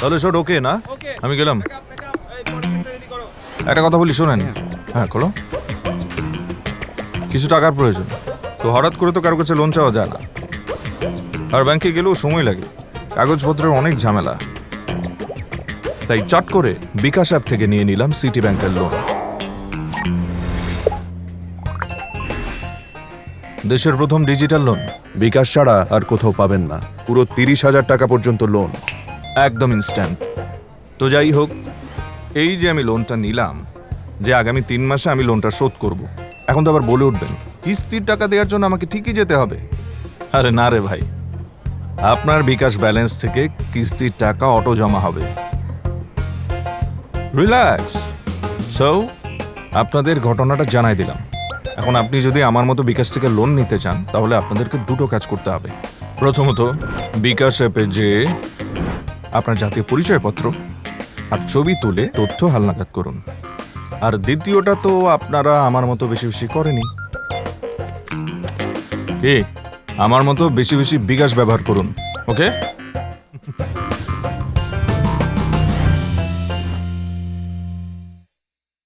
তাহলে শোট ওকে না? আমি গেলাম। একটা কথা বলি শোনেন। হ্যাঁ। খোলো। কিছু টাকার প্রয়োজন। তো হঠাৎ করে তো কারও কাছে লোন চাওয়া যায় না। আর ব্যাংকে গেলেও সময় লাগে। কাগজপত্রের অনেক ঝামেলা। তাই চট করে বিকাশ অ্যাপ থেকে নিয়ে নিলাম সিটি ব্যাংকের লোন দেশের প্রথম ডিজিটাল লোন বিকাশ ছাড়া আর কোথাও পাবেন না। পুরো তিরিশ হাজার টাকা পর্যন্ত লোন একদম ইনস্ট্যান্ট তো যাই হোক, এই যে আমি লোনটা নিলাম, যে আগামী তিন মাসে আমি লোনটা শোধ করব, এখন তো আবার বলে উঠবেন, কিস্তির টাকা দেওয়ার জন্য আমাকে ঠিকই যেতে হবে। আরে না রে ভাই, আপনার বিকাশ ব্যালেন্স থেকে কিস্তির টাকা অটো জমা হবে। রিল্যাক্স সো আপনাদের ঘটনাটা জানাই দিলাম। এখন আপনি যদি আমার মতো বিকাশ থেকে লোন নিতে চান, তাহলে আপনাদেরকে দুটো কাজ করতে হবে। প্রথমত, বিকাশ অ্যাপে যে আপনার জাতীয় পরিচয়পত্র আর ছবি তুলে তথ্য হালনাগাদ করুন। আর দ্বিতীয়টা তো আপনারা আমার মতো বেশি বেশি করেনি। কে আমার মতো বেশি বেশি বিকাশ ব্যবহার করুন, ওকে?